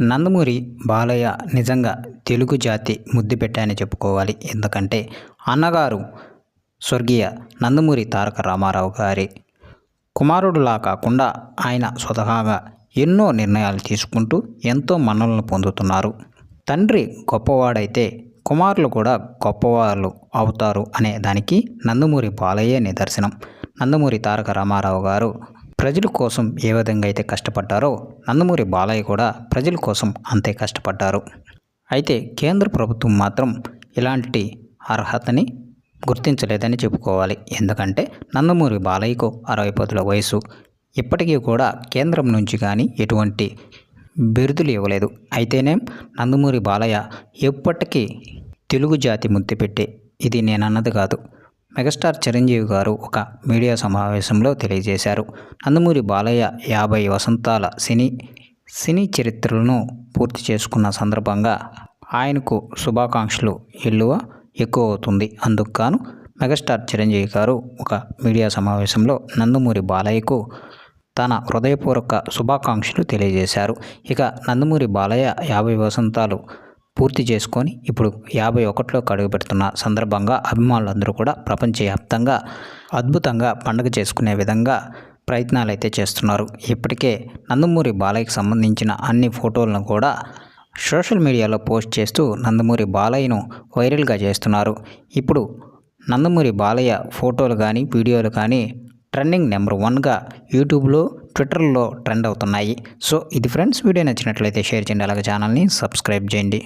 నందమూరి బాలయ్య నిజంగా తెలుగు జాతి ముద్దు పెట్టాయని చెప్పుకోవాలి. ఎందుకంటే అన్నగారు స్వర్గీయ నందమూరి తారక రామారావు గారి. కుమారుడులా కాకుండా ఆయన స్వతహాగా ఎన్నో నిర్ణయాలు తీసుకుంటూ ఎంతో మన్ననలు పొందుతున్నారు. తండ్రి గొప్పవాడైతే కుమారులు కూడా గొప్పవాళ్ళు అవుతారు అనే దానికి నందమూరి బాలయ్యే నిదర్శనం. నందమూరి తారక రామారావు గారు ప్రజల కోసం ఏ విధంగా అయితే కష్టపడ్డారో నందమూరి బాలయ్య కూడా ప్రజల కోసం అంతే కష్టపడ్డారు. అయితే కేంద్ర ప్రభుత్వం మాత్రం ఇలాంటి అర్హతని గుర్తించలేదని చెప్పుకోవాలి. ఎందుకంటే నందమూరి బాలయ్యకు అరవై పదుల వయసు. ఇప్పటికీ కూడా కేంద్రం నుంచి కానీ ఎటువంటి బిరుదులు ఇవ్వలేదు. అయితేనే నందమూరి బాలయ్య ఎప్పటికీ తెలుగు జాతి ముద్దు పెట్టే ఇది నేను అన్నది కాదు. మెగాస్టార్ చిరంజీవి గారు ఒక మీడియా సమావేశంలో తెలియజేశారు. నందమూరి బాలయ్య యాభై వసంతాల సినీ సినీ చరిత్రలను పూర్తి చేసుకున్న సందర్భంగా ఆయనకు శుభాకాంక్షలు ఎల్లువ ఎక్కువ అవుతుంది అందుకు గాను మెగాస్టార్ చిరంజీవి గారు ఒక మీడియా సమావేశంలో నందమూరి బాలయ్యకు తన హృదయపూర్వక శుభాకాంక్షలు తెలియజేశారు. ఇక నందమూరి బాలయ్య యాభై వసంతాలు పూర్తి చేసుకొని ఇప్పుడు యాభై ఒకటిలో కడుగు పెడుతున్న సందర్భంగా అభిమానులందరూ కూడా ప్రపంచవ్యాప్తంగా అద్భుతంగా పండుగ చేసుకునే విధంగా ప్రయత్నాలు అయితే చేస్తున్నారు. ఇప్పటికే నందమూరి బాలయ్యకి సంబంధించిన అన్ని ఫోటోలను కూడా సోషల్ మీడియాలో పోస్ట్ చేస్తూ నందమూరి బాలయ్యను వైరల్గా చేస్తున్నారు. ఇప్పుడు నందమూరి బాలయ్య ఫోటోలు కానీ వీడియోలు కానీ ట్రెండింగ్ నెంబర్ వన్గా యూట్యూబ్లో ట్విట్టర్లో ట్రెండ్ అవుతున్నాయి. సో ఇది ఫ్రెండ్స్ వీడియో నచ్చినట్లయితే షేర్ చేయండి. అలాగే ఛానల్ని సబ్స్క్రైబ్ చేయండి.